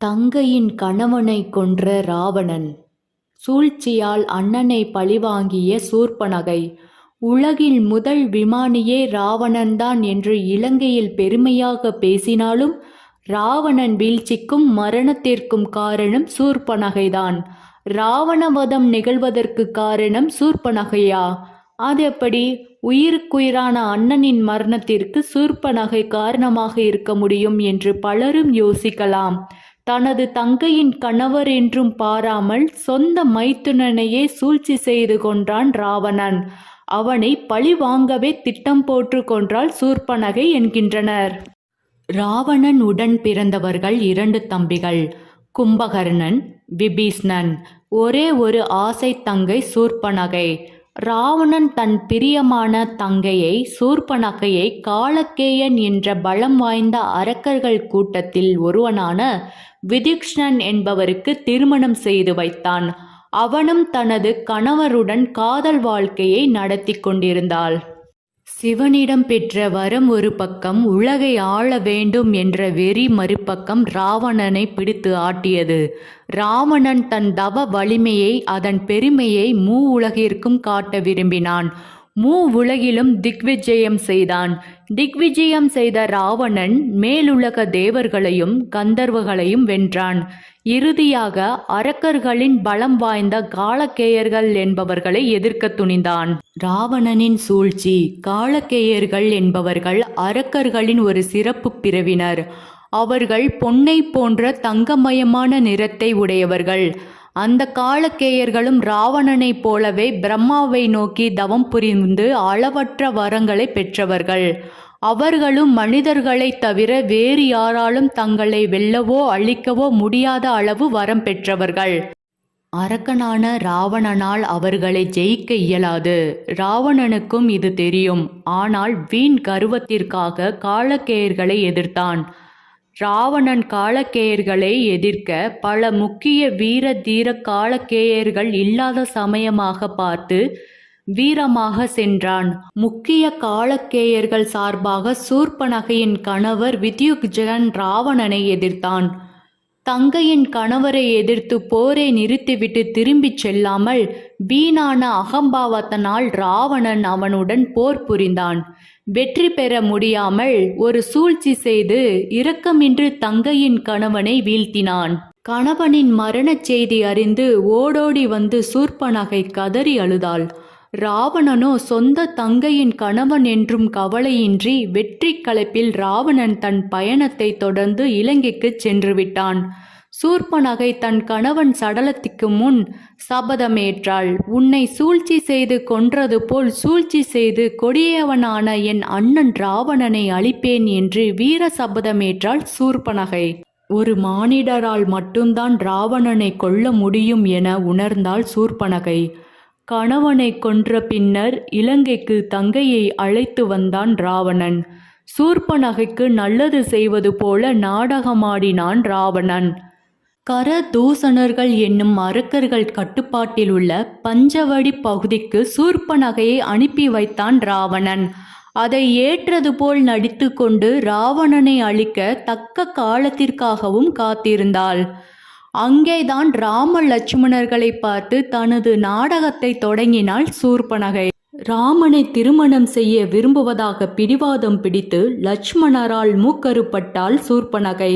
தங்கையின் கணவனை கொன்ற ராவணன். சூழ்ச்சியால் அண்ணனை பழிவாங்கிய சூர்பனகை உலகில் முதல் விமானியே ராவணன்தான் என்று இலங்கையில் பெருமையாக பேசினாலும் ராவணன் வீழ்ச்சிக்கும் மரணத்திற்கும் காரணம் சூர்பனகைதான் ராவணவதம் நிகழ்வதற்கு காரணம் சூர்பனகையா அது எப்படி? உயிருக்குயிரான அண்ணனின் மரணத்திற்கு சூர்பனகை காரணமாக இருக்க முடியும் என்று பலரும் யோசிக்கலாம். தனது தங்கையின் கணவர் என்றும் பாராமல் சொந்த மைத்துனனையே சூழ்ச்சி செய்து கொன்றான் ராவணன். அவனை பழி வாங்கவே திட்டம் போற்று கொன்றால் சூர்பனகை என்கின்றனர். ராவணன் உடன் பிறந்தவர்கள் இரண்டு தம்பிகள் கும்பகர்ணன் விபீஷ்ணன். ஒரே ஒரு ஆசை தங்கை சூர்பனகை. ராவணன் தன் பிரியமான தங்கையை சூர்பனகையை காலக்கேயன் என்ற பலம் வாய்ந்த அரக்கர்கள் கூட்டத்தில் ஒருவனான விதிக்ஷ்ணன் என்பவருக்கு திருமணம் செய்து வைத்தான். அவனும் தனது கணவருடன் காதல் வாழ்க்கையை நடத்தி கொண்டிருந்தாள். சிவனிடம் பெற்ற வரம் ஒரு பக்கம் உலகை ஆள வேண்டும் என்ற வெறி மறுபக்கம் ராவணனை பிடித்து ஆட்டியது. ராவணன் தன் தவ வலிமையை அதன் பெருமையை மூ உலகிற்கும் காட்ட விரும்பினான். மூ உலகிலும் திக்விஜயம் செய்தான். திக்விஜயம் செய்த ராவணன் மேலுலக தேவர்களையும் கந்தர்வகளையும் வென்றான். இறுதியாக அரக்கர்களின் பலம் வாய்ந்த காலக்கேயர்கள் என்பவர்களை எதிர்க்க துணிந்தான். ராவணனின் சூழ்ச்சி காலக்கேயர்கள் என்பவர்கள் அரக்கர்களின் ஒரு சிறப்பு பிரிவினர். அவர்கள் பொன்னை போன்ற தங்கமயமான நிறத்தை உடையவர்கள். அந்த காலக்கேயர்களும் ராவணனைப் போலவே பிரம்மாவை நோக்கி தவம் புரிந்து அளவற்ற வரங்களை பெற்றவர்கள். அவர்களும் மனிதர்களைத் தவிர வேறு யாராலும் தங்களை வெல்லவோ அழிக்கவோ முடியாத அளவு வரம் பெற்றவர்கள். அரக்கனான ராவணனால் அவர்களை ஜெயிக்க இயலாது. ராவணனுக்கும் இது தெரியும். ஆனால் வீண் கருவத்திற்காக காலக்கேயர்களை எதிர்த்தான். ராவணன் காலக்கேயர்களை எதிர்க்க பல முக்கிய வீர தீர காலக்கேயர்கள் இல்லாத சமயமாக பார்த்து வீரமாக சென்றான். முக்கிய காலக்கேயர்கள் சார்பாக சூர்ப்பனகையின் கணவர் வித்யுக்ஜகன் ராவணனை எதிர்த்தான். தங்கையின் கணவரை எதிர்த்து போரை நிறுத்திவிட்டு திரும்பிச் செல்லாமல் வீணான அகம்பாவத்தனால் ராவணன் அவனுடன் போர் புரிந்தான். வெற்றி பெற முடியாமல் ஒரு சூழ்ச்சி செய்து இரக்கமின்றி தங்கையின் கணவனை வீழ்த்தினான். கணவனின் மரணச் செய்தி அறிந்து ஓடோடி வந்து சூர்ப்பனகை கதறி அழுதாள். ராவணனோ சொந்த தங்கையின் கணவன் என்றும் கவலையின்றி வெற்றி களைப்பில் ராவணன் தன் பயணத்தை தொடர்ந்து இலங்கைக்கு சென்று விட்டான். சூர்பனகை தன் கணவன் சடலத்துக்கு முன் சபதமேற்றாள். உன்னை சூழ்ச்சி செய்து கொன்றது போல் சூழ்ச்சி செய்து கொடியவனான என் அண்ணன் ராவணனை அழிப்பேன் என்று வீர சபதமேற்றாள் சூர்பனகை ஒரு மானிடரால் மட்டும்தான் ராவணனை கொல்ல முடியும் என உணர்ந்தாள் சூர்பனகை கணவனை கொன்ற பின்னர் இலங்கைக்கு தங்கையை அழைத்து வந்தான் ராவணன். சூர்பனகைக்கு நல்லது செய்வது போல நாடகமாடினான் ராவணன். கரதூசணர்கள் என்னும் அரக்கர்கள் கட்டுப்பாட்டில் உள்ள பஞ்சவடி பகுதிக்கு சூர்ப்பனகையை அனுப்பி வைத்தான் ராவணன். அதை ஏற்றது போல் நடித்து கொண்டு ராவணனை அழிக்க தக்க காலத்திற்காகவும் காத்திருந்தாள். அங்கேதான் ராம லட்சுமணர்களை பார்த்து தனது நாடகத்தை தொடங்கினாள் சூர்பனகை ராமனை திருமணம் செய்ய விரும்புவதாக பிடிவாதம் பிடித்து லட்சுமணரால் மூக்கருப்பட்டாள் சூர்பனகை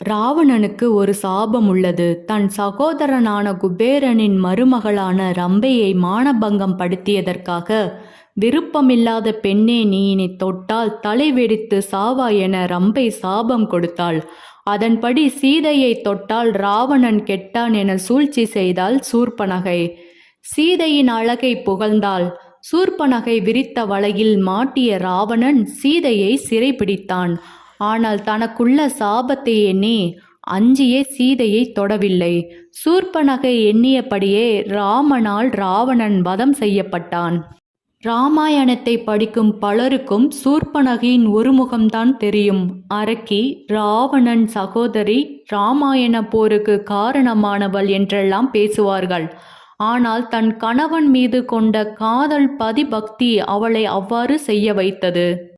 ராவணனுக்கு ஒரு சாபம் உள்ளது. தன் சகோதரனான குபேரனின் மருமகளான ரம்பையை மானபங்கம் படுத்தியதற்காக விருப்பமில்லாத பெண்ணே நீ இனி தொட்டால் தலை வெடித்து சாவா என ரம்பை சாபம் கொடுத்தாள். அதன்படி சீதையை தொட்டால் ராவணன் கெட்டான் என சூழ்ச்சி செய்தால் சூர்பனகை. சீதையின் அழகை புகழ்ந்தாள். சூர்பனகை விரித்த வலையில் மாட்டிய ராவணன் சீதையை சிறைபிடித்தான். ஆனால் தனக்குள்ள சாபத்தை எண்ணி அஞ்சியே சீதையை தொடவில்லை. சூர்பனகை எண்ணியபடியே ராமனால் ராவணன் வதம் செய்யப்பட்டான். ராமாயணத்தை படிக்கும் பலருக்கும் சூர்பனகியின் ஒரு முகம்தான் தெரியும். அரக்கி ராவணன் சகோதரி ராமாயண போருக்கு காரணமானவள் என்றெல்லாம் பேசுவார்கள். ஆனால் தன் கணவன் மீது கொண்ட காதல் பதிபக்தி அவளை அவ்வாறு செய்ய வைத்தது.